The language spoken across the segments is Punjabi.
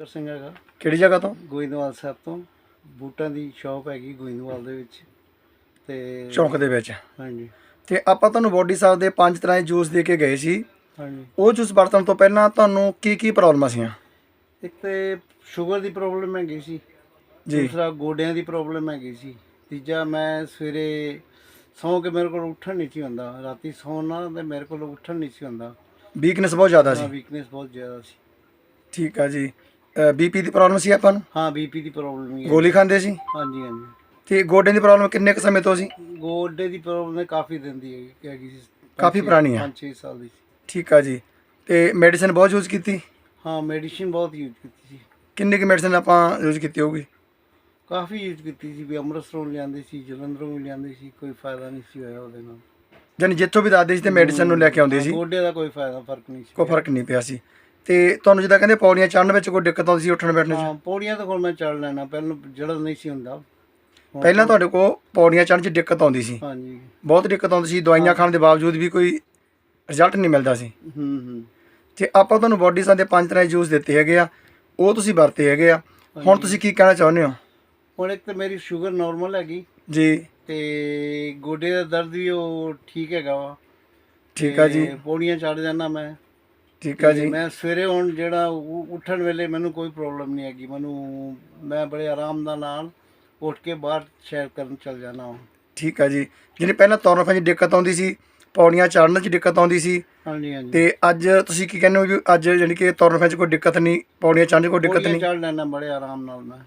ਗਰ ਸਿੰਘ ਹੈਗਾ। ਕਿਹੜੀ ਜਗ੍ਹਾ ਤੋਂ? ਗੋਇੰਦਵਾਲ ਸਾਹਿਬ ਤੋਂ। ਬੂਟਾਂ ਦੀ ਸ਼ਾਪ ਹੈਗੀ ਗੋਇੰਦਵਾਲ ਦੇ ਵਿੱਚ। ਤੇ ਚੌਂਕ ਦੇ ਵਿੱਚ। ਹਾਂਜੀ। ਤੇ ਆਪਾਂ ਤੁਹਾਨੂੰ ਬੋਡੀ ਸਾਹਿਬ ਦੇ ਪੰਜ ਤਰ੍ਹਾਂ ਦੇ ਜੂਸ ਦੇ ਕੇ ਗਏ ਸੀ। ਹਾਂਜੀ। ਉਹ ਜੂਸ ਵਰਤਣ ਤੋਂ ਪਹਿਲਾਂ ਤੁਹਾਨੂੰ ਕੀ ਕੀ ਪ੍ਰੋਬਲਮਾਂ ਸੀਆਂ? ਇੱਕ ਤੇ ਸ਼ੂਗਰ ਦੀ ਪ੍ਰੋਬਲਮ ਹੈਗੀ ਸੀ। ਜੀ। ਦੂਸਰਾ ਗੋਡਿਆਂ ਦੀ ਪ੍ਰੋਬਲਮ ਹੈਗੀ ਸੀ। ਤੀਜਾ ਮੈਂ ਸਵੇਰੇ ਸੌਂ ਕੇ ਮੇਰੇ ਕੋਲ ਉੱਠਣ ਨਹੀਂ ਸੀ ਹੁੰਦਾ। ਰਾਤੀ ਸੌਣਾ ਤੇ ਮੇਰੇ ਕੋਲ ਉੱਠਣ ਨਹੀਂ ਸੀ ਹੁੰਦਾ। ਵੀਕਨੈਸ ਬਹੁਤ ਜ਼ਿਆਦਾ ਸੀ। ਵੀਕਨੈਸ ਬਹੁਤ ਜ਼ਿਆਦਾ ਸੀ। ਠੀਕ ਆ ਜੀ। ਬੀਪੀ ਦੀ ਪ੍ਰੋਬਲਮ ਸੀ ਆਪਾਂ ਨੂੰ? ਹਾਂ ਬੀਪੀ ਦੀ ਪ੍ਰੋਬਲਮ ਹੀ ਹੈ। ਗੋਲੀ ਖਾਂਦੇ ਸੀ? ਹਾਂਜੀ ਹਾਂਜੀ। ਤੇ ਗੋਡਿਆਂ ਦੀ ਪ੍ਰੋਬਲਮ ਕਿੰਨੇ ਕੁ ਸਮੇਂ ਤੋਂ ਸੀ? ਗੋਡੇ ਦੀ ਪ੍ਰੋਬਲਮ ਕਾਫੀ ਦਿਨ ਦੀ ਹੈਗੀ ਹੈਗੀ ਸੀ। ਕਾਫੀ ਪੁਰਾਣੀ ਹੈ। 5-6 ਸਾਲ ਦੀ ਸੀ। ਠੀਕ ਆ ਜੀ। ਤੇ ਮੈਡੀਸਿਨ ਬਹੁਤ ਯੂਜ਼ ਕੀਤੀ? ਹਾਂ ਮੈਡੀਸਿਨ ਬਹੁਤ ਯੂਜ਼ ਕੀਤੀ ਸੀ। ਕਿੰਨੀ ਕੁ ਮੈਡੀਸਿਨ ਆਪਾਂ ਯੂਜ਼ ਕੀਤੀ ਹੋਊਗੀ? ਕਾਫੀ ਯੂਜ਼ ਕੀਤੀ ਸੀ ਵੀ ਅੰਮ੍ਰਿਤਸਰੋਂ ਲਿਆਂਦੇ ਸੀ ਜਲੰਧਰੋਂ ਵੀ ਲਿਆਂਦੇ ਸੀ ਕੋਈ ਫਾਇਦਾ ਨਹੀਂ ਸੀ ਹੋਇਆ ਉਹਦੇ ਨਾਲ। ਯਾਨੀ ਜਿੱਥੋਂ ਵੀ ਦੱਸਦੇ ਸੀ ਤੇ ਮੈਡੀਸਿਨ ਨੂੰ ਲੈ ਕੇ ਆਉਂਦੇ ਸੀ। ਗੋਡੇ ਦਾ ਕੋਈ ਫਾਇਦਾ ਫ਼ਰਕ ਨਹੀਂ ਸੀ। ਕੋਈ ਫ਼ਰਕ ਨਹੀਂ ਪਿਆ ਸੀ। ਤੇ ਤੁਹਾਨੂੰ ਜਿੱਦਾਂ ਕਹਿੰਦੇ ਪੌੜੀਆਂ ਚੜ੍ਹਨ ਵਿੱਚ ਕੋਈ ਦਿੱਕਤ ਆਉਂਦੀ ਸੀ ਉੱਠਣ ਬੈਠਣ 'ਚ? ਹਾਂ ਪੌੜੀਆਂ ਤਾਂ ਹੁਣ ਮੈਂ ਚੜ ਲੈਣਾ ਪਹਿਲਾਂ ਜਿਹੜਾ ਨਹੀਂ ਸੀ ਹੁੰਦਾ। ਹੁਣ- ਪਹਿਲਾਂ ਤੁਹਾਡੇ ਕੋਲ ਪੌੜੀਆਂ ਚੜ੍ਹਨ 'ਚ ਦਿੱਕਤ ਆਉਂਦੀ ਸੀ? ਹਾਂਜੀ। ਬਹੁਤ ਦਿੱਕਤ ਆਉਂਦੀ ਸੀ ਦਵਾਈਆਂ ਖਾਣ ਦੇ ਬਾਵਜੂਦ ਵੀ ਕੋਈ ਰਿਜ਼ਲਟ ਨਹੀਂ ਮਿਲਦਾ ਸੀ। ਹੂੰ ਹੂੰ ਤੇ ਆਪਾਂ ਤੁਹਾਨੂੰ ਬੋਡੀ ਸਾਂ ਦੇ ਪੰਜ ਤਰ੍ਹਾਂ ਦੇ ਜੂਸ ਦਿੱਤੇ ਹੈਗੇ ਆ ਉਹ ਤੁਸੀਂ ਵਰਤੇ ਹੈਗੇ ਆ। ਹੁਣ ਤੁਸੀਂ ਕੀ ਕਹਿਣਾ ਚਾਹੁੰਦੇ ਹੋ? ਹੁਣ ਇੱਕ ਤਾਂ ਮੇਰੀ ਸ਼ੂਗਰ ਨਾਰਮਲ ਹੈਗੀ। ਜੀ। ਤੇ ਗੋਡੇ ਦਾ ਦਰਦ ਵੀ ਉਹ ਠੀਕ ਹੈਗਾ ਵਾ। ਠੀਕ ਆ ਜੀ। ਤੇ ਪੌੜੀਆਂ ਚੜ ਜਾਂਦਾ ਮੈਂ। ਠੀਕ ਆ ਜੀ। ਮੈਂ ਸਵੇਰੇ ਹੁਣ ਜਿਹੜਾ ਉ- ਉੱਠਣ ਵੇਲੇ ਮੈਨੂੰ ਕੋਈ ਪ੍ਰੋਬਲਮ ਨਹੀਂ ਹੈਗੀ। ਮੈਨੂੰ ਮੈਂ ਬੜੇ ਆਰਾਮ ਦੇ ਨਾਲ ਉੱਠ ਕੇ ਬਾਹਰ ਸੈਰ ਕਰਨ ਚਲ ਜਾਣਾ ਹਾਂ। ਠੀਕ ਆ ਜੀ। ਜਿਹਨੇ ਪਹਿਲਾਂ ਤੁਰਨ ਫਿਰਨ 'ਚ ਦਿੱਕਤ ਆਉਂਦੀ ਸੀ ਪੌੜੀਆਂ ਚੜ੍ਹਨ 'ਚ ਦਿੱਕਤ ਆਉਂਦੀ ਸੀ। ਹਾਂਜੀ ਹਾਂਜੀ। ਤੇ ਅੱਜ ਤੁਸੀਂ ਕੀ ਕਹਿੰਦੇ ਹੋ ਵੀ ਅੱਜ ਜਾਣੀ ਕਿ ਤੁਰਨ ਫਿਰਨ 'ਚ ਕੋਈ ਦਿੱਕਤ ਨਹੀਂ ਪੌੜੀਆਂ ਚੜ੍ਹਨ 'ਚ ਕੋਈ ਦਿੱਕਤ ਨਹੀਂ? ਚੜ ਲੈਣਾ ਬੜੇ ਆਰਾਮ ਨਾਲ ਮੈਂ।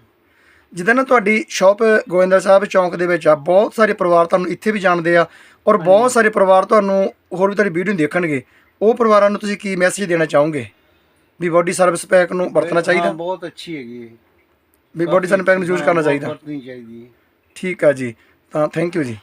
ਜਿੱਦਾਂ ਨਾ ਤੁਹਾਡੀ ਸ਼ਾਪ ਗੋਇੰਦਰ ਸਾਹਿਬ ਚੌਂਕ ਦੇ ਵਿੱਚ ਆ ਬਹੁਤ ਸਾਰੇ ਪਰਿਵਾਰ ਤੁਹਾਨੂੰ ਇੱਥੇ ਵੀ ਜਾਣਦੇ ਆ ਔਰ ਬਹੁਤ ਸਾਰੇ ਪਰਿਵਾਰ ਤੁਹਾਨੂੰ ਹੋਰ ਵੀ ਤੁਹਾਡੀ ਵੀਡੀਓ ਦੇਖਣਗੇ। ਉਹ ਪਰਿਵਾਰਾਂ ਨੂੰ ਤੁਸੀਂ ਕੀ ਮੈਸੇਜ ਦੇਣਾ ਚਾਹੋਗੇ? ਵੀ ਬੋਡੀ ਸਰਵਿਸ ਪੈਕ ਨੂੰ ਵਰਤਣਾ ਚਾਹੀਦਾ ਹਾਂ, ਬਹੁਤ ਅੱਛੀ ਹੈਗੀ ਵੀ ਬੋਡੀ ਸਰਵਿਸ ਪੈਕ ਨੂੰ ਯੂਜ਼ ਕਰਨਾ ਚਾਹੀਦਾ। ਵਰਤਣੀ ਚਾਹੀਦੀ ਹੈ। ਠੀਕ ਆ ਜੀ। ਤਾਂ ਥੈਂਕ ਯੂ ਜੀ।